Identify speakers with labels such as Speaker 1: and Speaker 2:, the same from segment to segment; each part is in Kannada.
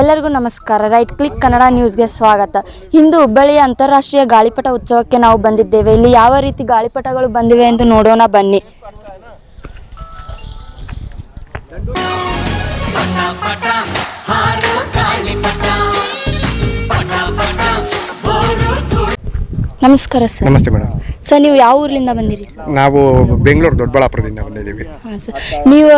Speaker 1: ಎಲ್ಲರಿಗೂ ನಮಸ್ಕಾರ. ರೈಟ್ ಕ್ಲಿಕ್ ಕನ್ನಡ ನ್ಯೂಸ್ಗೆ ಸ್ವಾಗತ. ಇಂದು ಹುಬ್ಬಳ್ಳಿಯ ಅಂತಾರಾಷ್ಟ್ರೀಯ ಗಾಳಿಪಟ ಉತ್ಸವಕ್ಕೆ ನಾವು ಬಂದಿದ್ದೇವೆ. ಇಲ್ಲಿ ಯಾವ ರೀತಿ ಗಾಳಿಪಟಗಳು ಬಂದಿವೆ ಎಂದು ನೋಡೋಣ ಬನ್ನಿ. ನಮಸ್ಕಾರ ಸರ್.
Speaker 2: ನಮಸ್ತೆ ಮೇಡಮ್.
Speaker 1: ಸರ್ ನೀವು ಯಾವ ಊರ್ಲಿಂದ ಬಂದಿರಿ ಸರ್
Speaker 2: ನಾವು ಬೆಂಗಳೂರು ದೊಡ್ಡಬಳ್ಳಾಪುರದಿಂದ ಬಂದಿದ್ದೀವಿ.
Speaker 1: ಹಾಂ ಸರ್ ನೀವು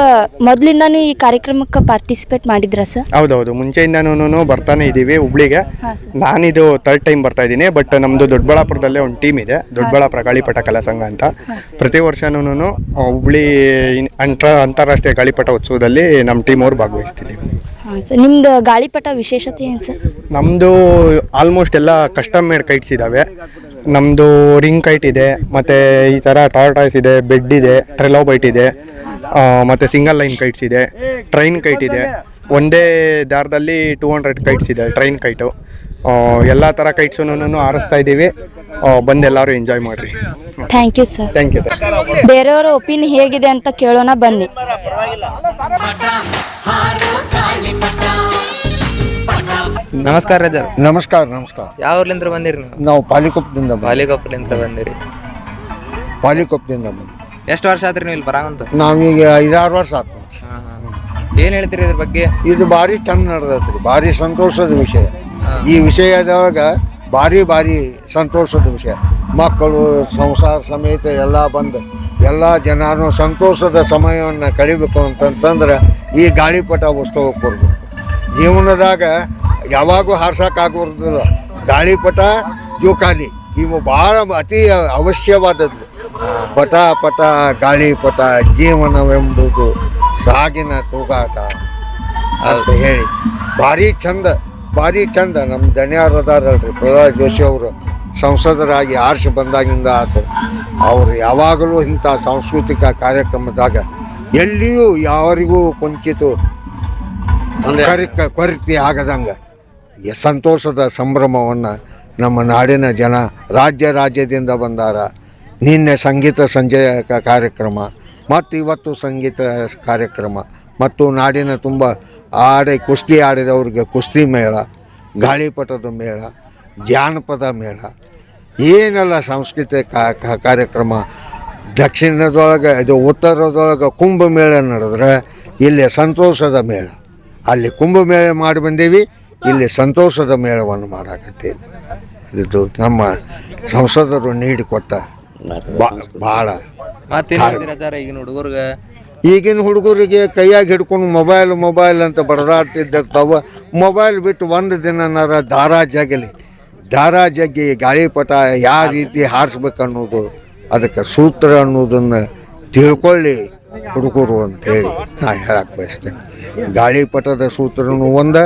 Speaker 1: ಮೊದಲಿಂದಾನು ಈ ಕಾರ್ಯಕ್ರಮಕ್ಕೆ ಪಾರ್ಟಿಸಿಪೇಟ್ ಮಾಡಿದ್ರಾ ಸರ್
Speaker 2: ಹೌದೌದು. ಮುಂಚೆಯಿಂದನೂ ಬರ್ತಾನೆ ಇದ್ದೀವಿ ಹುಬ್ಳಿಗೆ.
Speaker 1: ಹಾಂ ಸರ್
Speaker 2: ನಾನಿದು ಥರ್ಡ್ ಟೈಮ್ ಬರ್ತಾ ಇದ್ದೀನಿ ಬಟ್ ನಮ್ಮದು ದೊಡ್ಡಬಳ್ಳಾಪುರದಲ್ಲೇ ಒಂದು ಟೀಮ್ ಇದೆ ದೊಡ್ಡಬಳ್ಳಾಪುರ ಗಾಳಿಪಟ ಕಲಾ ಸಂಘ ಅಂತ. ಪ್ರತಿ ವರ್ಷನೂ ಹುಬ್ಳಿ ಇನ್- ಅಂತರ ಅಂತಾರಾಷ್ಟ್ರೀಯ ಗಾಳಿಪಟ ಉತ್ಸವದಲ್ಲಿ ನಮ್ಮ ಟೀಮ್ ಅವ್ರು ಭಾಗವಹಿಸ್ತಿದ್ದೀವಿ
Speaker 1: ಹಾಂ ಸರ್ ನಿಮ್ದು ಗಾಳಿಪಟ ವಿಶೇಷತೆ ಏನು ಸರ್
Speaker 2: ನಮ್ಮದು ಆಲ್ಮೋಸ್ಟ್ ಎಲ್ಲ ಕಸ್ಟಮ್ ಮೇಡ್ ಕೈಟ್ಸ್ ಇದ್ದಾವೆ ನಮ್ಮದು ರಿಂಗ್ ಕೈಟ್ ಇದೆ ಮತ್ತು ಈ ಥರ ಟಾರ್ಟಾಯ್ಸ್ ಇದೆ ಬೆಡ್ ಇದೆ ಟ್ರೆಲೋ ಬೈಟ್ ಇದೆ ಮತ್ತು ಸಿಂಗಲ್ ಲೈನ್ ಕೈಟ್ಸ್ ಇದೆ ಟ್ರೈನ್ ಕೈಟ್ ಇದೆ. ಒಂದೇ ದಾರದಲ್ಲಿ ಟೂ ಹಂಡ್ರೆಡ್ ಕೈಟ್ಸ್ ಇದೆ ಟ್ರೈನ್ ಕೈಟು ಎಲ್ಲ ಥರ ಕೈಟ್ಸನ್ನು ಆರಿಸ್ತಾ ಇದ್ದೀವಿ. ಬಂದು ಎಲ್ಲರೂ ಎಂಜಾಯ್ ಮಾಡಿರಿ.
Speaker 1: Thank you sir
Speaker 2: thank you
Speaker 1: ಬೇರೆಯವರ ಒಪಿನಿಯನ್ ಹೇಗಿದೆ ಅಂತ ಕೇಳೋಣ ಬನ್ನಿ.
Speaker 3: ನಮಸ್ಕಾರ ರಜರ್
Speaker 4: ನಮಸ್ಕಾರ ನಮಸ್ಕಾರ.
Speaker 3: ಯಾವ ಊರ್ಲಿಂದ ಬಂದಿರಿ ನೀವು?
Speaker 4: ನಾವು ಪಾಲಿಕೊಪ್ಪದಿಂದ
Speaker 3: ಬಾಲಿಗೊಪ್ಪಲಿಂದ ಬಂದಿರಿ.
Speaker 4: ಪಾಲಿಕೊಪ್ಪದಿಂದ ಬಂದು
Speaker 3: ಎಷ್ಟು ವರ್ಷ ಆದ್ರೆ ನೀವು ಇಲ್ಲಿ ಬರಂತ
Speaker 4: ನಾವೀಗ ಐದಾರು ವರ್ಷ ಆತು.
Speaker 3: ಏನ್ ಹೇಳ್ತೀರಿ ಇದ್ರ ಬಗ್ಗೆ?
Speaker 4: ಇದು ಭಾರಿ ಚಂದ ನಡೆದೈತ್ರಿ ಭಾರಿ ಸಂತೋಷದ ವಿಷಯ. ಈ ವಿಷಯದೊಳಗ ಭಾರಿ ಭಾರಿ ಸಂತೋಷದ ವಿಷಯ. ಮಕ್ಕಳು ಸಂಸಾರ ಸಮೇತ ಎಲ್ಲ ಬಂದು ಎಲ್ಲ ಜನರು ಸಂತೋಷದ ಸಮಯವನ್ನು ಕಳಿಬೇಕು ಅಂತಂತಂದ್ರೆ ಈ ಗಾಳಿಪಟ ಉತ್ಸವಕ್ಕೆ ಬರ್ಬೇಕು. ಜೀವನದಾಗ ಯಾವಾಗೂ ಹಾರ್ಸಕ್ಕಾಗೋದಿಲ್ಲ ಗಾಳಿಪಟ ಜೋಕಾಲಿ. ಇವು ಭಾಳ ಅತಿ ಅವಶ್ಯವಾದದ್ದು. ಪಟ ಪಟ ಗಾಳಿಪಟ ಜೀವನವೆಂಬುದು ಸಾಗಿನ ತೂಗಾಟ ಅಂತ ಹೇಳಿ. ಭಾರಿ ಚಂದ ಭಾರಿ ಚಂದ. ನಮ್ಮ ದಣ್ಯಾರದಾರಲ್ರಿ ಪ್ರಹ್ಲಾದ್ ಜೋಶಿ ಅವರು. ಸಂಸದರಾಗಿ ಆರ್ಸಿ ಬಂದಾಗಿಂದ ಆತು. ಅವರು ಯಾವಾಗಲೂ ಇಂಥ ಸಾಂಸ್ಕೃತಿಕ ಕಾರ್ಯಕ್ರಮದಾಗ ಎಲ್ಲಿಯೂ ಯಾರಿಗೂ ಕೊಂಚಿತು ಕರಿ ಕೊರತೆ ಆಗದಂಗೆ. ಸಂತೋಷದ ಸಂಭ್ರಮವನ್ನು ನಮ್ಮ ನಾಡಿನ ಜನ ರಾಜ್ಯ ರಾಜ್ಯದಿಂದ ಬಂದಾರ. ನಿನ್ನೆ ಸಂಗೀತ ಸಂಜೆಯ ಕಾರ್ಯಕ್ರಮ, ಮತ್ತು ಇವತ್ತು ಸಂಗೀತ ಕಾರ್ಯಕ್ರಮ, ಮತ್ತು ನಾಡಿನ ತುಂಬ ಆಡಿ ಕುಸ್ತಿ ಆಡಿದವ್ರಿಗೆ ಕುಸ್ತಿ ಮೇಳ, ಗಾಳಿಪಟದ ಮೇಳ, ಜಾನಪದ ಮೇಳ. ಏನೆಲ್ಲ ಸಾಂಸ್ಕೃತಿಕ ಕಾರ್ಯಕ್ರಮ? ದಕ್ಷಿಣದೊಳಗೆ ಇದು ಉತ್ತರದೊಳಗೆ ಕುಂಭಮೇಳ ನಡೆದ್ರೆ, ಇಲ್ಲಿ ಸಂತೋಷದ ಮೇಳ. ಅಲ್ಲಿ ಕುಂಭಮೇಳ ಮಾಡಿ ಬಂದೀವಿ. ಇಲ್ಲಿ ಸಂತೋಷದ ಮೇಳವನ್ನು ಮಾಡಾಕತ್ತೀವಿ ಇದು ನಮ್ಮ ಸಂಸದರು ನೀಡಿಕೊಟ್ಟ ಕೊಟ್ಟ ಭಾಳ
Speaker 3: ಮತ್ತೇನ್ ಹುಡುಗರ್ಗೆ ಈಗಿನ ಹುಡುಗರ್ಗ?
Speaker 4: ಈಗಿನ ಹುಡುಗರಿಗೆ ಕೈಯಾಗಿ ಹಿಡ್ಕೊಂಡು ಮೊಬೈಲ್ ಮೊಬೈಲ್ ಅಂತ ಬಡದಾಡ್ತಿದ್ದಿರ್ತಾವ ಮೊಬೈಲ್ ಬಿಟ್ಟು ಒಂದು ದಿನನಾರ ದಾರಾ ಜಗಲಿ. ದಾರಾ ಜಗ್ಗಿ ಗಾಳಿಪಟ ಯಾವ ರೀತಿ ಹಾರಿಸ್ಬೇಕು ಅನ್ನೋದು ಅದಕ್ಕೆ ಸೂತ್ರ ಅನ್ನೋದನ್ನು ತಿಳ್ಕೊಳ್ಳಿ ಹುಡುಗರು ಅಂತೇಳಿ ನಾ ಹೇಳಕ್ಕೆ ಬಯಸ್ತೇನೆ. ಗಾಳಿಪಟದ ಸೂತ್ರನೂ ಒಂದ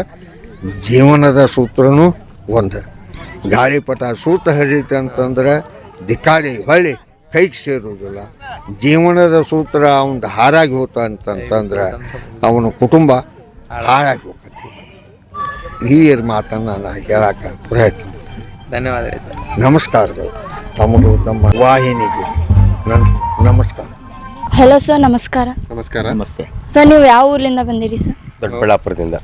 Speaker 4: ಜೀವನದ ಸೂತ್ರನೂ ಒಂದು. ಗಾಳಿಪಟ ಸೂತ್ರ ಹರಿತೆ ಅಂತಂದ್ರೆ ದಿಕ್ಕಾಡಿ ಹೊಳ್ಳಿ ಕೈಗೆ ಸೇರುವುದಿಲ್ಲ. ಜೀವನದ ಸೂತ್ರ ಅವನು ಹಾರಾಗಿ ಹೋತ ಅಂತಂತಂದ್ರೆ ಅವನ ಕುಟುಂಬ ಹಾಳಾಗಿ ಹೋಗತ್ತೆ. ಈ ಮಾತನ್ನು ನಾನು ಹೇಳಕ್ಕೆ ಪ್ರಯತ್ನ
Speaker 3: ಧನ್ಯವಾದ
Speaker 4: ನಮಸ್ಕಾರಗಳು. ತಮ್ಮದು ತಮ್ಮ ವಾಹಿನಿಗೆ ನನ್ನ ನಮಸ್ಕಾರ.
Speaker 1: ಹಲೋ ಸರ್ ನಮಸ್ಕಾರ.
Speaker 2: ನಮಸ್ಕಾರ.
Speaker 5: ನಮಸ್ತೆ.
Speaker 1: ಸರ್ ನೀವು ಯಾವ ಊರಿಂದ ಬಂದಿರಿ ಸರ್
Speaker 5: ದೊಡ್ಡಬಳ್ಳಾಪುರದಿಂದ.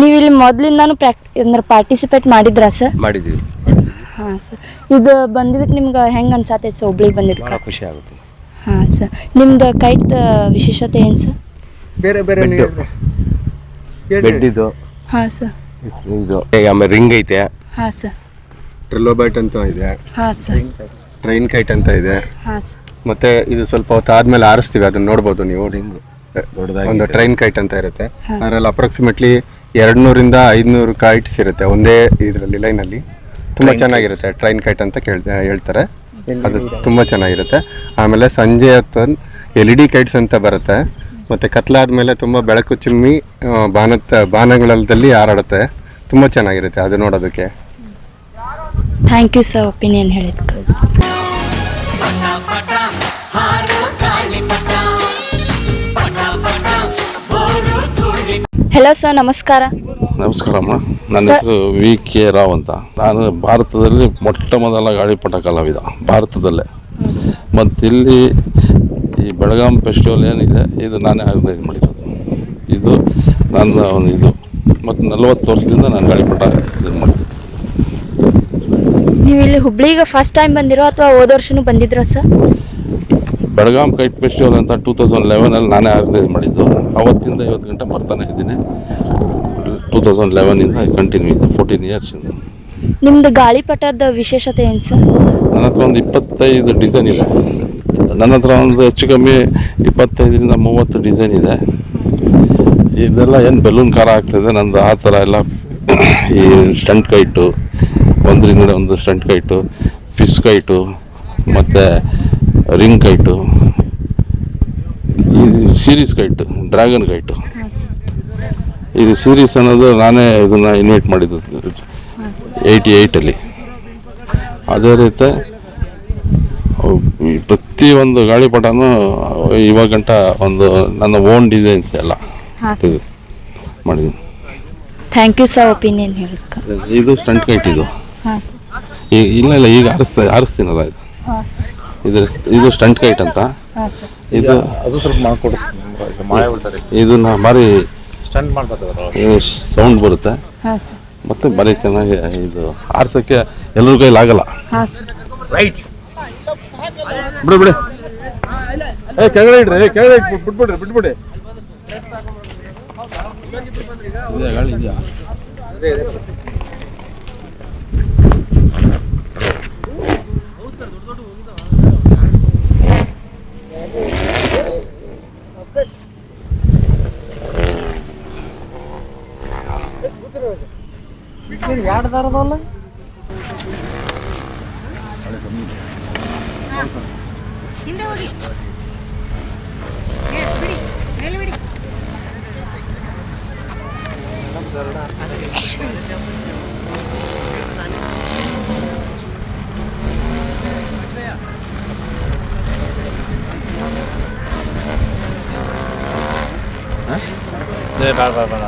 Speaker 1: ನೀವು ಇಲ್ಲಿ ಮೊದಲಿಂದಾನು ಪ್ರಾಕ್ ಅಂದ್ರೆ ಪಾರ್ಟಿಸಿಪೇಟ್ ಮಾಡಿದ್ರಾ ಸರ್
Speaker 5: ಮಾಡಿದ್ದೀವಿ.
Speaker 1: ಹಾಂ ಸರ್ ಇದು ಬಂದಿದ್ದಕ್ಕೆ ನಿಮ್ಗೆ ಹೆಂಗೆ ಅನ್ಸಾತೈತೆ ಸರ್ ಹುಬ್ಳಿಗೆ ಬಂದಿದ್ದಕ್ಕೆ?
Speaker 5: ಭಾಳ ಖುಷಿ ಆಗುತ್ತೆ.
Speaker 1: ಹಾಂ ಸರ್ ನಿಮ್ದು ಕೈಟ್ ವಿಶೇಷತೆ ಏನು ಸರ್
Speaker 2: ಬೇರೆ ಬೇರೆ
Speaker 5: ಬೆಡ್ ಇದು
Speaker 1: ಹಾಂ ಸರ್
Speaker 5: ಇದು ಈಗ ಆಮೇಲೆ ರಿಂಗ್ ಐತೆ.
Speaker 1: ಹಾಂ ಸರ್
Speaker 2: ಟ್ರೆಲೋಬೈಟ್ ಅಂತ ಇದೆ.
Speaker 1: ಹಾಂ ಸರ್
Speaker 2: ಟ್ರೈನ್ ಕೈಟ್ ಅಂತ ಇದೆ.
Speaker 1: ಹಾಂ ಸರ್
Speaker 2: ಮತ್ತೆ ಇದು ಸ್ವಲ್ಪ ಹೊತ್ತು ಆದ್ಮೇಲೆ ಆರಿಸ್ತೀವಿ ಅದನ್ನ ನೋಡ್ಬೋದು ನೀವು.
Speaker 5: ರಿಂಗು. ದೊಡ್ಡದಾಗಿ
Speaker 2: ಒಂದು ಟ್ರೈನ್ ಕೈಟ್ ಅಂತ ಇರುತ್ತೆ. ಅದರಲ್ಲಿ ಅಪ್ರಾಕ್ಸಿಮೇಟ್ಲಿ ಎರಡು ನೂರಿಂದ ಐದುನೂರು ಕೈಟ್ಸ್ ಇರುತ್ತೆ ಒಂದೇ ಇದರಲ್ಲಿ ಲೈನಲ್ಲಿ ತುಂಬ ಚೆನ್ನಾಗಿರುತ್ತೆ ಟ್ರೈನ್ ಕೈಟ್ ಅಂತ ಕೇಳ್ ಹೇಳ್ತಾರೆ. ಅದು ತುಂಬ ಚೆನ್ನಾಗಿರುತ್ತೆ. ಆಮೇಲೆ ಸಂಜೆ ಹೊತ್ತು ಎಲ್ ಇ ಡಿ ಕೈಟ್ಸ್ ಅಂತ ಬರುತ್ತೆ. ಮತ್ತು ಕತ್ಲಾದ್ಮೇಲೆ ತುಂಬ ಬೆಳಕು ಚಿಮ್ಮಿ ಬಾನ ಬಾನದ ಬಾನಗಳಲ್ಲಿ ಹಾರಾಡುತ್ತೆ. ತುಂಬ ಚೆನ್ನಾಗಿರುತ್ತೆ ಅದು ನೋಡೋದಕ್ಕೆ.
Speaker 1: ಥ್ಯಾಂಕ್ ಯು ಸರ್ ಒಪಿನಿಯನ್ ಹೇಳಿದ್ದಕ್ಕೆ. ಹಲೋ ಸರ್ ನಮಸ್ಕಾರ.
Speaker 6: ನಮಸ್ಕಾರಮ್ಮ ನನ್ನ
Speaker 1: ಸರ್-
Speaker 6: ಹೆಸರು ವಿ ಕೆ ರಾವ್ ಅಂತ. ನಾನು ಭಾರತದಲ್ಲಿ ಮೊಟ್ಟ ಮೊದಲ ಗಾಳಿಪಟ ಕಲಾವಿದ ಭಾರತದಲ್ಲೇ. ಮತ್ತು ಇಲ್ಲಿ ಈ ಬೆಳಗಾಂ ಫೆಸ್ಟಿವಲ್ ಏನಿದೆ ಇದು ನಾನೇ ಆರ್ಗನೈಸ್ ಮಾಡಿರೋದು. ಇದು ನನ್ನ ಒಂದು ಇದು. ಮತ್ತು ನಲವತ್ತು ವರ್ಷದಿಂದ ನಾನು ಗಾಳಿಪಟ ಇದನ್ನು ಮಾಡಿದ್ದೆ
Speaker 1: ನೀವು ಇಲ್ಲಿ ಹುಬ್ಳಿಗೆ ಫಸ್ಟ್ ಟೈಮ್ ಬಂದಿರೋ ಅಥವಾ ಹೋದ ವರ್ಷನೂ ಬಂದಿದ್ರ ಸರ್
Speaker 6: ಬೆಳಗಾಂ ಕೈಟ್ ಫೆಸ್ಟಿವಲ್ ಅಂತ ಟೂ ತೌಸಂಡ್ ಲೆವೆನಲ್ಲಿ ನಾನೇ ಆರ್ಗನೈಸ್ ಮಾಡಿದ್ದು. ಅವತ್ತಿಂದ ಇವತ್ತು ಗಂಟೆ ಬರ್ತಾನೆ ಇದ್ದೀನಿ. ಟೂ ತೌಸಂಡ್ ಲೆವೆನಿಂದ ಕಂಟಿನ್ಯೂ ಇದೆ ಫೋರ್ಟೀನ್ ಇಯರ್ಸ್
Speaker 1: ನಿಮ್ದು ಗಾಳಿಪಟದ ವಿಶೇಷತೆ ಏನು ಸರ್?
Speaker 6: ನನ್ನ ಹತ್ರ ಒಂದು ಇಪ್ಪತ್ತೈದು ಡಿಸೈನ್ ಇದೆ. ನನ್ನ ಹತ್ರ ಒಂದು ಹೆಚ್ಚು ಕಮ್ಮಿ ಇಪ್ಪತ್ತೈದರಿಂದ ಮೂವತ್ತು ಡಿಸೈನ್ ಇದೆ. ಇದೆಲ್ಲ ಏನು ಬೆಲೂನ್ ಖಾರ ಆಗ್ತದೆ ನಂದು ಆ ಥರ ಎಲ್ಲ ಈ ಸ್ಟಂಟ್ ಕೈಟು ಒಂದರಿಂದ ಒಂದು ಸ್ಟಂಟ್ ಕೈಟು ಫಿಶ್ ಕೈಟು ಮತ್ತು ರಿಂಗ್ ಕೈಟು ಈ ಸೀರೀಸ್ ಕೈಟ್ ಡ್ರ್ಯಾಗನ್ ಕೈಟ್ ಇದು ಸೀರೀಸ್ ಅನ್ನೋದು ನಾನೇ ಇದನ್ನು ಇನ್ವೈಟ್ ಮಾಡಿದ್ದು. ಏಯ್ಟಿ ಏಯ್ಟಲ್ಲಿ ಅದೇ ರೀತಿ ಪ್ರತಿ ಒಂದು ಪ್ರತಿಯೊಂದು ಗಾಳಿಪಟನೂ ಇವಾಗ ಗಂಟ ಒಂದು ನನ್ನ ಓನ್ ಡಿಸೈನ್ಸ್ ಎಲ್ಲ ಇದು ಮಾಡಿದ್ದೀನಿ.
Speaker 1: ಥ್ಯಾಂಕ್ ಯು ಸರ್ ಒಪಿನಿಯನ್ ಹೇಳಕ್ಕೆ.
Speaker 6: ಇದು ಸ್ಟಂಟ್ ಕೈಟ್ ಇದು. ಇಲ್ಲ ಇಲ್ಲ ಈಗ ಆರಿಸ್ತಾ ಆರಿಸ್ತೀನಲ್ಲ ಇದು. ಇದು ಇದು ಸ್ಟಂಟ್ ಕೈಟ್ ಅಂತ. ಇದು
Speaker 5: ಅದು ಸ್ವಲ್ಪ ಮಾಡ್ಕೊಡಿಸ್ತೀನಿ ಇದು ಬಿಡ್ತಾರೆ
Speaker 6: ಇದನ್ನ ಭಾರಿ
Speaker 5: ಸ್ಟಂಟ್ ಮಾಡ್ಬೋದು
Speaker 6: ಸೌಂಡ್ ಬರುತ್ತೆ.
Speaker 1: ಮತ್ತೆ ಸರ್
Speaker 6: ಮತ್ತು ಭಾರಿ ಚೆನ್ನಾಗಿ ಇದು ಆರ್ಸೋಕ್ಕೆ ಎಲ್ಲರ ಕೈಲಿ ಆಗಲ್ಲ.
Speaker 1: ರೈಟ್
Speaker 6: ಬಿಡು ಬಿಡಿ. ಏ ಕೆಳಗಡೆ ಇಡ್ರಿ. ಏ ಕೆಳಗಡೆ ಇಟ್ಬಿಟ್ಟು ಬಿಟ್ಬಿಡ್ರಿ ಬಿಟ್ಬಿಡಿ ಇದೆಯಾ ಗಾಳಿ ಇದೆಯಾ? ಯಾಡ್ದಾರದಲ್ಲ ಹಿಂದೆ ಹೋಗಿ ಬಿಡಿ ಮೇಲೆ ಬಿಡಿ ಬೇಡ ಬೇಡ ಬೇಡ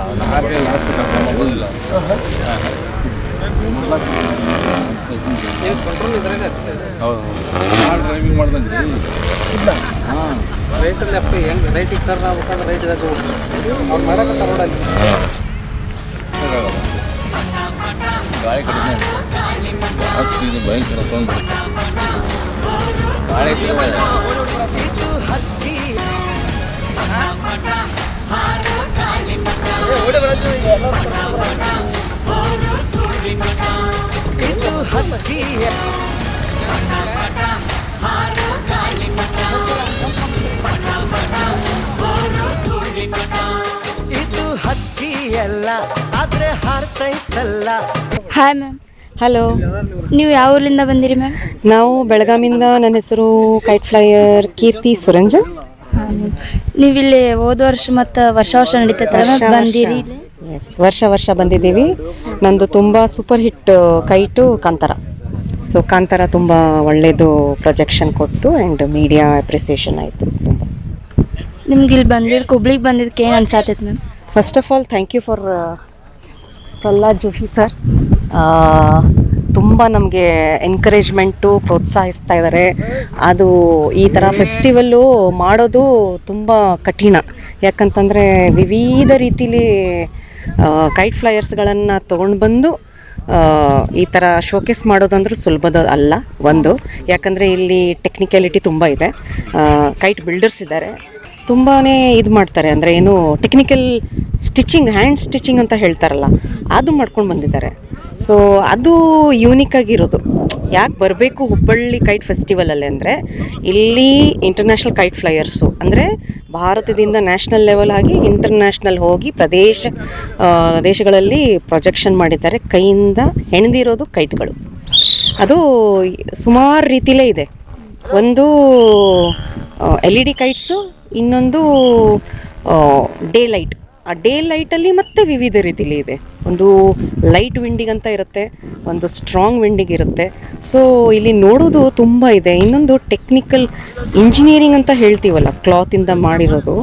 Speaker 6: ಡ್ರೈವಿಂಗ್ ಮಾಡ್ದಂಗೆ
Speaker 3: ರೈಟ್ ಲೆಫ್ಟ್ ಹೆಂಗೆ ರೈಟಿಗೆ ಟರ್ನ್ ಆಗ್ಬೇಕಂದ್ರೆ ರೈಟ್ ಇದಾಗ ಅವ್ರು
Speaker 6: ಗಾಳಿ ಕಡಿಮೆ ಇದು ಭಯಂಕರ ಸೌಂಡ್ ಬರುತ್ತೆ
Speaker 7: ಇದು ಹಕ್ಕಿ ಅಲ್ಲ ಆದ್ರೆ ಹಾರ್ತೈತಲ್ಲ
Speaker 1: ಹಾಯ್ ಮ್ಯಾಮ್
Speaker 8: ಹಲೋ
Speaker 1: ನೀವು ಯಾವ ಊರ್ಲಿಂದ ಬಂದಿರಿ ಮ್ಯಾಮ್
Speaker 8: ನಾವು ಬೆಳಗಾಮಿಂದ ನನ್ನ ಹೆಸರು ಕೈಟ್ ಫ್ಲೈಯರ್ ಕೀರ್ತಿ ಸುರಂಜನ್.
Speaker 1: ನೀವು ಇಲ್ಲಿ ಹೋದ ವರ್ಷ ಮತ್ತು ವರ್ಷ ವರ್ಷ ನಡೀತೈತಲ್ಲ ಬಂದಿರಿ ಇಲ್ಲಿ?
Speaker 8: ಎಸ್ ವರ್ಷ ವರ್ಷ ಬಂದಿದ್ದೀವಿ. ನಂದು ತುಂಬ super hit kite Kantara. So Kantara ತುಂಬ ಒಳ್ಳೆಯದು ಪ್ರೊಜೆಕ್ಷನ್ ಕೊಟ್ಟು ಆ್ಯಂಡ್ ಮೀಡಿಯಾ ಅಪ್ರಿಸಿಯೇಷನ್ ಆಯಿತು ತುಂಬ.
Speaker 1: ನಿಮ್ಗೆ ಇಲ್ಲಿ ಬಂದಿದ್ದು ಕುಬ್ಳಿಗೆ ಬಂದಿದ್ದಕ್ಕೆ ಏನು ಅನ್ಸಾತೈತೆ ma'am
Speaker 8: first of all thank you for Prahlad Joshi sir ತುಂಬ ನಮಗೆ ಎನ್ಕರೇಜ್ಮೆಂಟು ಪ್ರೋತ್ಸಾಹಿಸ್ತಾ ಇದ್ದಾರೆ ಅದು ಈ ಥರ ಫೆಸ್ಟಿವಲ್ಲು ಮಾಡೋದು ತುಂಬ ಕಠಿಣ. ಯಾಕಂತಂದರೆ ವಿವಿಧ ರೀತಿಲಿ ಕೈಟ್ ಫ್ಲೈಯರ್ಸ್ಗಳನ್ನು ತೊಗೊಂಡು ಬಂದು ಈ ಥರ ಶೋಕೇಸ್ ಮಾಡೋದಂದ್ರೆ ಸುಲಭದ ಅಲ್ಲ ಒಂದು. ಯಾಕಂದರೆ ಇಲ್ಲಿ ಟೆಕ್ನಿಕ್ಯಾಲಿಟಿ ತುಂಬ ಇದೆ. ಕೈಟ್ ಬಿಲ್ಡರ್ಸ್ ಇದ್ದಾರೆ. ತುಂಬಾ ಇದು ಮಾಡ್ತಾರೆ. ಅಂದರೆ ಏನು ಟೆಕ್ನಿಕಲ್ ಸ್ಟಿಚಿಂಗ್ ಹ್ಯಾಂಡ್ ಸ್ಟಿಚಿಂಗ್ ಅಂತ ಹೇಳ್ತಾರಲ್ಲ, ಅದು ಮಾಡ್ಕೊಂಡು ಬಂದಿದ್ದಾರೆ. ಸೊ ಅದು ಯೂನಿಕ್ ಆಗಿರೋದು. ಯಾಕೆ ಬರಬೇಕು ಹುಬ್ಬಳ್ಳಿ ಕೈಟ್ ಫೆಸ್ಟಿವಲಲ್ಲಿ ಅಂದರೆ ಇಲ್ಲಿ ಇಂಟರ್ನ್ಯಾಷನಲ್ ಕೈಟ್ ಫ್ಲೈಯರ್ಸು ಅಂದರೆ ಭಾರತದಿಂದ ನ್ಯಾಷನಲ್ ಲೆವೆಲ್ ಆಗಿ ಇಂಟರ್ನ್ಯಾಷನಲ್ ಹೋಗಿ ಪ್ರದೇಶ ದೇಶಗಳಲ್ಲಿ ಪ್ರೊಜೆಕ್ಷನ್ ಮಾಡಿದ್ದಾರೆ ಕೈಯಿಂದ ಹೆಣೆದಿರೋದು ಕೈಟ್ಗಳು ಅದು ಸುಮಾರು ರೀತಿಲೇ ಇದೆ. ಒಂದು ಎಲ್ ಇ ಡಿ ಕೈಟ್ಸು ಇನ್ನೊಂದು ಡೇ ಲೈಟ್ ಆ ಡೇ ಲೈಟಲ್ಲಿ ಮತ್ತೆ ವಿವಿಧ ರೀತಿಲಿ ಇದೆ. ಒಂದು ಲೈಟ್ ವಿಂಡಿಂಗ್ ಅಂತ ಇರುತ್ತೆ, ಒಂದು ಸ್ಟ್ರಾಂಗ್ ವಿಂಡಿಂಗ್ ಇರುತ್ತೆ. ಸೊ, ಇಲ್ಲಿ ನೋಡೋದು ತುಂಬ ಇದೆ. ಇನ್ನೊಂದು ಟೆಕ್ನಿಕಲ್ ಇಂಜಿನಿಯರಿಂಗ್ ಅಂತ ಹೇಳ್ತೀವಲ್ಲ ಕ್ಲಾತಿಂದ ಮಾಡಿರೋದು.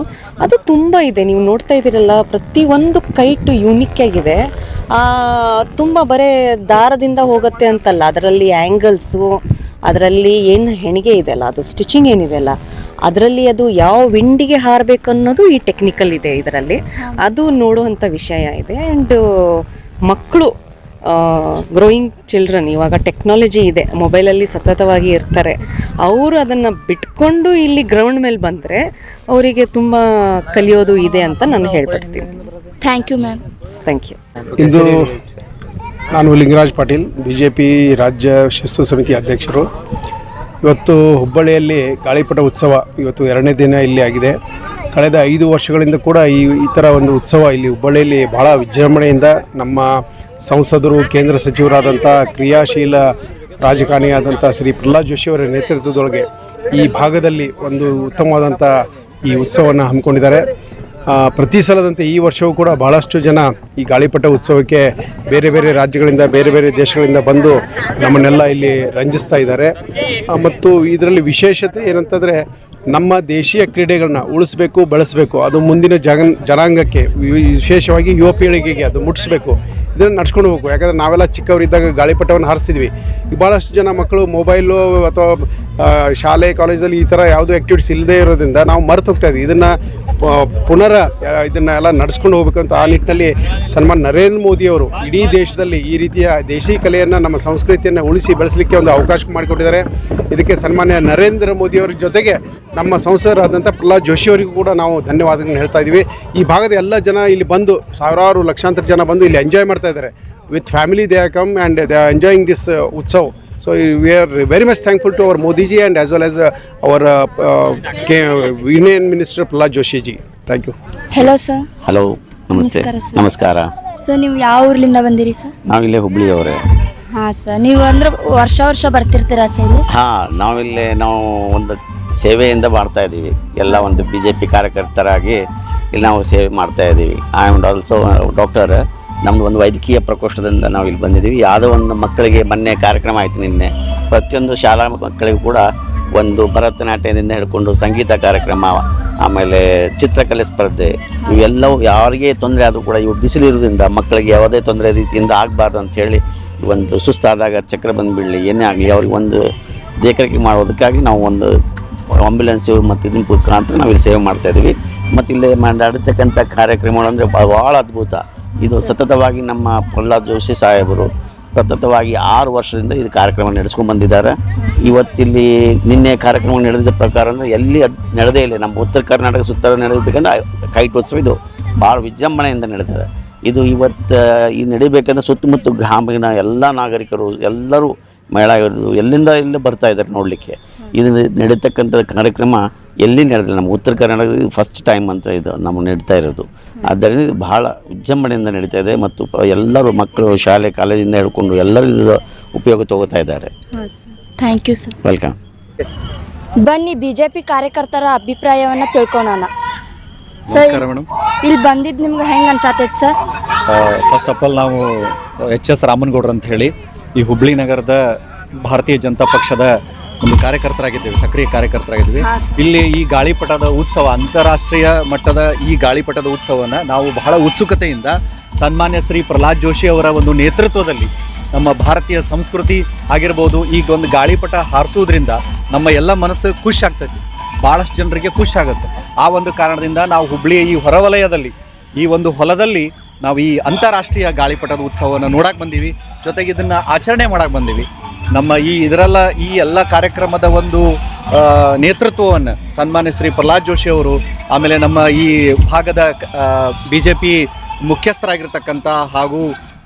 Speaker 8: ಅದು ತುಂಬ ಇದೆ. ನೀವು ನೋಡ್ತಾ ಇದ್ದೀರಲ್ಲ ಪ್ರತಿಯೊಂದು ಕೈಟು ಯೂನಿಕ್ ಆಗಿದೆ. ತುಂಬ ಬರೇ ದಾರದಿಂದ ಹೋಗುತ್ತೆ ಅಂತಲ್ಲ, ಅದರಲ್ಲಿ ಆ್ಯಂಗಲ್ಸು ಅದರಲ್ಲಿ ಏನು ಹೆಣಿಗೆ ಇದೆಯಲ್ಲ ಅದು ಸ್ಟಿಚಿಂಗ್ ಏನಿದೆಯಲ್ಲ ಅದರಲ್ಲಿ ಅದು ಯಾವ ವಿಂಡಿಗೆ ಹಾರಬೇಕು ಅನ್ನೋದು ಈ ಟೆಕ್ನಿಕಲ್ ಇದೆ ಇದರಲ್ಲಿ. ಅದು ನೋಡುವಂಥ ವಿಷಯ ಇದೆ. ಆ್ಯಂಡ್ ಮಕ್ಕಳು ಗ್ರೋಯಿಂಗ್ ಚಿಲ್ಡ್ರನ್ ಇವಾಗ ಟೆಕ್ನಾಲಜಿ ಇದೆ. ಮೊಬೈಲಲ್ಲಿ ಸತತವಾಗಿ ಇರ್ತಾರೆ. ಅವರು ಅದನ್ನು ಬಿಟ್ಕೊಂಡು ಇಲ್ಲಿ ಗ್ರೌಂಡ್ ಮೇಲೆ ಬಂದರೆ ಅವರಿಗೆ ತುಂಬ ಕಲಿಯೋದು ಇದೆ ಅಂತ ನಾನು ಹೇಳ್ಬಿಡ್ತೀನಿ
Speaker 1: thank you ma'am
Speaker 8: thank you
Speaker 9: ಇಂದು ನಾನು Lingaraj Patil B J P ರಾಜ್ಯ ಶಿಸ್ತು ಸಮಿತಿ ಅಧ್ಯಕ್ಷರು. ಇವತ್ತು ಹುಬ್ಬಳ್ಳಿಯಲ್ಲಿ ಗಾಳಿಪಟ ಉತ್ಸವ ಇವತ್ತು ಎರಡನೇ ದಿನ ಇಲ್ಲಿ ಆಗಿದೆ. ಕಳೆದ ಐದು ವರ್ಷಗಳಿಂದ ಕೂಡ ಈ ಈ ಥರ ಒಂದು ಉತ್ಸವ ಇಲ್ಲಿ ಹುಬ್ಬಳ್ಳಿಯಲ್ಲಿ ಬಹಳ ವಿಜೃಂಭಣೆಯಿಂದ ನಮ್ಮ ಸಂಸದರು, ಕೇಂದ್ರ ಸಚಿವರಾದಂಥ ಕ್ರಿಯಾಶೀಲ ರಾಜಕಾರಣಿಯಾದಂಥ ಶ್ರೀ ಪ್ರಹ್ಲಾದ್ ಜೋಶಿ ಅವರ ನೇತೃತ್ವದೊಳಗೆ ಈ ಭಾಗದಲ್ಲಿ ಒಂದು ಉತ್ತಮವಾದಂಥ ಈ ಉತ್ಸವವನ್ನು ಹಮ್ಮಿಕೊಂಡಿದ್ದಾರೆ. ಪ್ರತಿ ಸಲದಂತೆ ಈ ವರ್ಷವೂ ಕೂಡ ಬಹಳಷ್ಟು ಜನ ಈ ಗಾಳಿಪಟ ಉತ್ಸವಕ್ಕೆ ಬೇರೆ ಬೇರೆ ರಾಜ್ಯಗಳಿಂದ, ಬೇರೆ ಬೇರೆ ದೇಶಗಳಿಂದ ಬಂದು ನಮ್ಮನ್ನೆಲ್ಲ ಇಲ್ಲಿ ರಂಜಿಸ್ತಾ ಇದ್ದಾರೆ. ಮತ್ತು ಇದರಲ್ಲಿ ವಿಶೇಷತೆ ಏನಂತಂದರೆ ನಮ್ಮ ದೇಶೀಯ ಕ್ರೀಡೆಗಳನ್ನ ಉಳಿಸ್ಬೇಕು, ಬಳಸಬೇಕು. ಅದು ಮುಂದಿನ ಜಗನ್ ಜನಾಂಗಕ್ಕೆ ವಿಶೇಷವಾಗಿ ಯುವ ಪೀಳಿಗೆಗೆ ಅದು ಮುಟ್ಟಿಸ್ಬೇಕು ಇದನ್ನು ನಡ್ಸ್ಕೊಂಡು ಹೋಗ್ಬೇಕು. ಯಾಕಂದರೆ ನಾವೆಲ್ಲ ಚಿಕ್ಕವರಿದ್ದಾಗ ಗಾಳಿಪಟವನ್ನು ಹಾರಿಸಿದ್ವಿ ಈಗ ಭಾಳಷ್ಟು ಜನ ಮಕ್ಕಳು ಮೊಬೈಲು ಅಥವಾ ಶಾಲೆ, ಕಾಲೇಜಲ್ಲಿ ಈ ಥರ ಯಾವುದೂ ಆ್ಯಕ್ಟಿವಿಟೀಸ್ ಇಲ್ಲದೇ ಇರೋದ್ರಿಂದ ನಾವು ಮರೆತು ಹೋಗ್ತಾ ಇದ್ವಿ. ಇದನ್ನು ಪುನರ ಇದನ್ನೆಲ್ಲ ನಡೆಸ್ಕೊಂಡು ಹೋಗ್ಬೇಕಂತ ಆ ನಿಟ್ಟಿನಲ್ಲಿ ಸನ್ಮಾನ್ ನರೇಂದ್ರ ಮೋದಿಯವರು ಇಡೀ ದೇಶದಲ್ಲಿ ಈ ರೀತಿಯ ದೇಶಿ ಕಲೆಯನ್ನು, ನಮ್ಮ ಸಂಸ್ಕೃತಿಯನ್ನು ಉಳಿಸಿ ಬೆಳೆಸಲಿಕ್ಕೆ ಒಂದು ಅವಕಾಶ ಮಾಡಿಕೊಟ್ಟಿದ್ದಾರೆ. ಇದಕ್ಕೆ ಸನ್ಮಾನ್ಯ ನರೇಂದ್ರ ಮೋದಿಯವರ ಜೊತೆಗೆ ನಮ್ಮ ಸಂಸದರಾದಂಥ ಪ್ರಹ್ಲಾದ್ ಜೋಶಿ ಅವರಿಗೂ ಕೂಡ ನಾವು ಧನ್ಯವಾದಗಳನ್ನ ಹೇಳ್ತಾ ಇದ್ದೀವಿ. ಈ ಭಾಗದ ಎಲ್ಲ ಜನ ಇಲ್ಲಿ ಬಂದು, ಸಾವಿರಾರು ಲಕ್ಷಾಂತರ ಜನ ಬಂದು ಇಲ್ಲಿ ಎಂಜಾಯ್ ಮಾಡ್ತಾ ಇದ್ದಾರೆ. With family they come and they are enjoying this Utsav. So we are very much thankful to our Modiji and as well as our union minister Prahlad Joshi ji thank you
Speaker 1: hello sir
Speaker 10: hello ನಮಸ್ತೆ
Speaker 1: ನಮಸ್ಕಾರ ಸರ್.
Speaker 10: ನಮಸ್ಕಾರ
Speaker 1: ಸರ್ ನೀವು ಯಾವ ಊರ್ಲಿಂದ ಬಂದಿರಿ ಸರ್
Speaker 10: ನಾವಿಲ್ಲೇ ಹುಬ್ಳಿಯವರೇ
Speaker 1: ಹಾಂ ಸರ್ ನೀವು ಅಂದ್ರೆ ವರ್ಷ ವರ್ಷ ಬರ್ತಿರ್ತೀರಾ ಸರ್ ಇಲ್ಲಿ?
Speaker 10: ಹಾಂ ನಾವಿಲ್ಲೇ ನಾವು ಒಂದು ಸೇವೆಯಿಂದ ಮಾಡ್ತಾ ಇದ್ದೀವಿ. ಎಲ್ಲ ಒಂದು ಬಿ ಜೆ ಪಿ ಕಾರ್ಯಕರ್ತರಾಗಿ ಇಲ್ಲಿ ನಾವು ಸೇವೆ ಮಾಡ್ತಾ ಇದ್ದೀವಿ. ಐ ಆಮ್ ಆಲ್ಸೋ ಡಾಕ್ಟರ್ ನಮ್ಮದು ಒಂದು ವೈದ್ಯಕೀಯ ಪ್ರಕೋಷ್ಠದಿಂದ ನಾವು ಇಲ್ಲಿ ಬಂದಿದ್ದೀವಿ. ಯಾವುದೋ ಒಂದು ಮಕ್ಕಳಿಗೆ ಮೊನ್ನೆ ಕಾರ್ಯಕ್ರಮ ಆಯಿತು ನಿನ್ನೆ. ಪ್ರತಿಯೊಂದು ಶಾಲಾ ಮಕ್ಕಳಿಗೂ ಕೂಡ ಒಂದು ಭರತನಾಟ್ಯದಿಂದ ಹಿಡ್ಕೊಂಡು ಸಂಗೀತ ಕಾರ್ಯಕ್ರಮ, ಆಮೇಲೆ ಚಿತ್ರಕಲೆ ಸ್ಪರ್ಧೆ, ಇವೆಲ್ಲವೂ ಯಾರಿಗೆ ತೊಂದರೆ ಆದರೂ ಕೂಡ ಇವು ಬಿಸಿಲಿರೋದ್ರಿಂದ ಮಕ್ಕಳಿಗೆ ಯಾವುದೇ ತೊಂದರೆ ರೀತಿಯಿಂದ ಆಗಬಾರ್ದು ಅಂಥೇಳಿ ಒಂದು ಸುಸ್ತಾದಾಗ ಚಕ್ರ ಬಂದುಬಿಡಲಿ, ಏನೇ ಆಗಲಿ ಅವ್ರಿಗೆ ಒಂದು ದೇಖರೇಖೆ ಮಾಡೋದಕ್ಕಾಗಿ ನಾವು ಒಂದು ಆಂಬ್ಯುಲೆನ್ಸ್ ಮತ್ತು ಇದನ್ನ ಮುಖಾಂತರ ನಾವು ಇಲ್ಲಿ ಸೇವೆ ಮಾಡ್ತಾಯಿದ್ದೀವಿ ಮತ್ತು ಇಲ್ಲಿ ಮಾಡಿರ್ತಕ್ಕಂಥ ಕಾರ್ಯಕ್ರಮಗಳು ಅಂದರೆ ಭಾಳ ಅದ್ಭುತ. ಇದು ಸತತವಾಗಿ ನಮ್ಮ ಪ್ರಹ್ಲಾದ್ ಜೋಶಿ ಸಾಹೇಬರು ಸತತವಾಗಿ ಆರು ವರ್ಷದಿಂದ ಇದು ಕಾರ್ಯಕ್ರಮ ನಡೆಸ್ಕೊಂಡು ಬಂದಿದ್ದಾರೆ. ಇವತ್ತಿಲ್ಲಿ ನಿನ್ನೆ ಕಾರ್ಯಕ್ರಮ ನಡೆದಿದ್ದ ಪ್ರಕಾರ ಅಂದರೆ ಎಲ್ಲಿ ಅದು ನಡೆದೇ ಇಲ್ಲ. ನಮ್ಮ ಉತ್ತರ ಕರ್ನಾಟಕ ಸುತ್ತ ನಡೆಯಬೇಕಂದ್ರೆ ಕೈಟೋತ್ಸವ ಇದು ಭಾಳ ವಿಜೃಂಭಣೆಯಿಂದ ನಡೆದಿದೆ. ಇದು ಇವತ್ತು ಈ ನಡಿಬೇಕಂದ್ರೆ ಸುತ್ತಮುತ್ತ ಗ್ರಾಮೀಣ ಎಲ್ಲ ನಾಗರಿಕರು, ಎಲ್ಲರೂ ಮಹಿಳಾ ಎಲ್ಲಿಂದ ಎಲ್ಲ ಬರ್ತಾ ಇದ್ದಾರೆ ನೋಡಲಿಕ್ಕೆ. ಇದು ನಡೀತಕ್ಕಂಥ ಕಾರ್ಯಕ್ರಮ ಎಲ್ಲಿ ನಡೆದಿಲ್ಲ. ನಮ್ಮ ಉತ್ತರ ಕರ್ನಾಟಕದ ಫಸ್ಟ್ ಟೈಮ್ ಅಂತ ಇದು ನಮ್ಮ ನಡೀತಾ ಇರೋದು. ಆದ್ದರಿಂದ ಇದು ಬಹಳ ವಿಜೃಂಭಣೆಯಿಂದ ನಡೀತಾ ಇದೆ ಮತ್ತು ಪ- ಎಲ್ಲರೂ ಮಕ್ಕಳು ಶಾಲೆ ಕಾಲೇಜಿಂದ ಹಿಡ್ಕೊಂಡು ಎಲ್ಲರೂ ಇದು ಉಪಯೋಗ ತಗೋತಾ ಇದ್ದಾರೆ.
Speaker 1: ಹಾಂ sir. Thank you sir
Speaker 10: welcome
Speaker 1: ಬನ್ನಿ ಬಿ ಜೆ ಪಿ ಕಾರ್ಯಕರ್ತರ ಅಭಿಪ್ರಾಯವನ್ನು ತಿಳ್ಕೊಳೋಣ. ಸರ್ ಇಲ್ಲಿ ಬಂದಿದ್ದು ನಿಮ್ಗೆ ಹೆಂಗೆ ಅನ್ಸಾತೈತೆ ಸರ್
Speaker 3: ಫಸ್ಟ್ ಆಫ್ ಆಲ್ ನಾವು ಎಚ್ ಎಸ್ ರಾಮನಗೌಡ್ರು ಅಂತ ಹೇಳಿ ಈ ಹುಬ್ಳಿ ನಗರದ ಭಾರತೀಯ ಜನತಾ ಪಕ್ಷದ ಒಂದು ಕಾರ್ಯಕರ್ತರಾಗಿದ್ದೇವೆ ಸಕ್ರಿಯ ಕಾರ್ಯಕರ್ತರಾಗಿದ್ದೀವಿ.
Speaker 1: ಹಾಂ ಸರ್.
Speaker 3: ಇಲ್ಲಿ ಈ ಗಾಳಿಪಟದ ಉತ್ಸವ ಅಂತಾರಾಷ್ಟ್ರೀಯ ಮಟ್ಟದ ಈ ಗಾಳಿಪಟದ ಉತ್ಸವನ ನಾವು ಬಹಳ ಉತ್ಸುಕತೆಯಿಂದ ಸನ್ಮಾನ್ಯ ಶ್ರೀ ಪ್ರಹ್ಲಾದ್ ಜೋಶಿ ಅವರ ಒಂದು ನೇತೃತ್ವದಲ್ಲಿ ನಮ್ಮ ಭಾರತೀಯ ಸಂಸ್ಕೃತಿ ಆಗಿರ್ಬೋದು ಈಗ ಒಂದು ಗಾಳಿಪಟ ಹಾರಿಸೋದ್ರಿಂದ ನಮ್ಮ ಎಲ್ಲ ಮನಸ್ಸು ಖುಷಿ ಆಗ್ತೈತಿ. ಭಾಳಷ್ಟು ಜನರಿಗೆ ಖುಷಿ ಆಗುತ್ತೆ. ಆ ಒಂದು ಕಾರಣದಿಂದ ನಾವು ಹುಬ್ಳಿಯ ಈ ಹೊರವಲಯದಲ್ಲಿ ಈ ಒಂದು ಹೊಲದಲ್ಲಿ ನಾವು ಈ ಅಂತಾರಾಷ್ಟ್ರೀಯ ಗಾಳಿಪಟದ ಉತ್ಸವವನ್ನು ನೋಡಕ್ಕೆ ಬಂದೀವಿ. ಜೊತೆಗೆ ಇದನ್ನು ಆಚರಣೆ ಮಾಡಕ್ಕೆ ಬಂದೀವಿ. ನಮ್ಮ ಈ ಇದರೆಲ್ಲ ಈ ಎಲ್ಲ ಕಾರ್ಯಕ್ರಮದ ಒಂದು ನೇತೃತ್ವವನ್ನು ಸನ್ಮಾನ್ಯ ಶ್ರೀ ಪ್ರಹ್ಲಾದ್ ಜೋಶಿ ಅವರು, ಆಮೇಲೆ ನಮ್ಮ ಈ ಭಾಗದ ಬಿ ಜೆ ಪಿ ಮುಖ್ಯಸ್ಥರಾಗಿರ್ತಕ್ಕಂಥ ಹಾಗೂ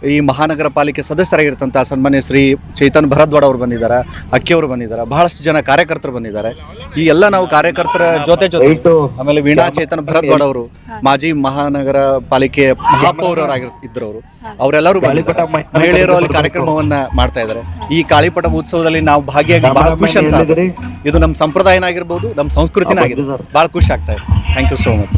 Speaker 3: ಈ ಮಹಾನಗರ ಪಾಲಿಕೆ ಸದಸ್ಯರಾಗಿರ್ತಂಥ ಸನ್ಮಾನ್ಯ ಶ್ರೀ ಚೈತನ್ ಭರದ್ವಾಡ ಅವರು ಬಂದಿದ್ದಾರೆ ಅಕ್ಕಿಯವರು ಬಂದಿದ್ದಾರೆ ಬಹಳಷ್ಟು ಜನ ಕಾರ್ಯಕರ್ತರು ಬಂದಿದ್ದಾರೆ. ಈ ಎಲ್ಲ ನಾವು ಕಾರ್ಯಕರ್ತರ ಜೊತೆ ಜೊತೆ ಆಮೇಲೆ ವೀಣಾ ಚೇತನ್ ಭರದ್ವಾಡ ಅವರು ಮಾಜಿ ಮಹಾನಗರ ಪಾಲಿಕೆ ಮಹಾಪೌರರಾಗಿರ್ ಇದ್ರು ಅವರು ಅವರೆಲ್ಲರೂ ಕಾಳಿಪಟ ಮಹಿಳೆಯರು ಅಲ್ಲಿ ಕಾರ್ಯಕ್ರಮವನ್ನ ಮಾಡ್ತಾ ಇದ್ದಾರೆ. ಈ ಕಾಳಿಪಟ ಉತ್ಸವದಲ್ಲಿ ನಾವು ಭಾಗಿಯಾಗಿ ಬಹಳ ಖುಷಿ ಅನ್ಸುತ್ತೆ. ಇದು ನಮ್ಮ ಸಂಪ್ರದಾಯನಾಗಿರ್ಬೋದು ನಮ್ಮ ಸಂಸ್ಕೃತಿನ ಆಗಿದೆ ಬಹಳ ಖುಷಿ ಆಗ್ತಾ ಇದೆ. ಥ್ಯಾಂಕ್ ಯು ಸೋ ಮಚ್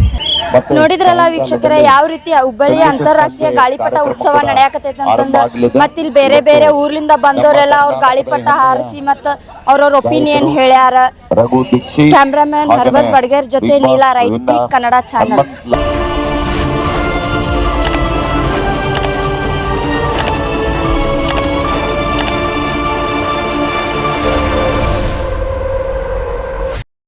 Speaker 1: ನೋಡಿದ್ರಲ್ಲ ವೀಕ್ಷಕರೇ ಯಾವ ರೀತಿ ಹುಬ್ಬಳ್ಳಿ ಅಂತಾರಾಷ್ಟ್ರೀಯ ಗಾಳಿಪಟ ಉತ್ಸವ ನಡೆಯಕತೈತಿ ಅಂತಂದ ಮತ್ತ ಇಲ್ಲಿ ಬೇರೆ ಬೇರೆ ಊರ್ಲಿಂದ ಬಂದವರೆಲ್ಲ ಅವ್ರ ಗಾಳಿಪಟ ಹಾರಿಸಿ ಮತ್ತ ಅವ್ರವ್ರ ಒಪಿನಿಯನ್ ಹೇಳ್ಯಾರ. ಕ್ಯಾಮ್ರಾಮನ್ ಹರ್ಬಸ್ ಬಡ್ಗೇರ್ ಜೊತೆ ನೀಲಾ ರೈಟ್ ಕನ್ನಡ ಚಾನಲ್.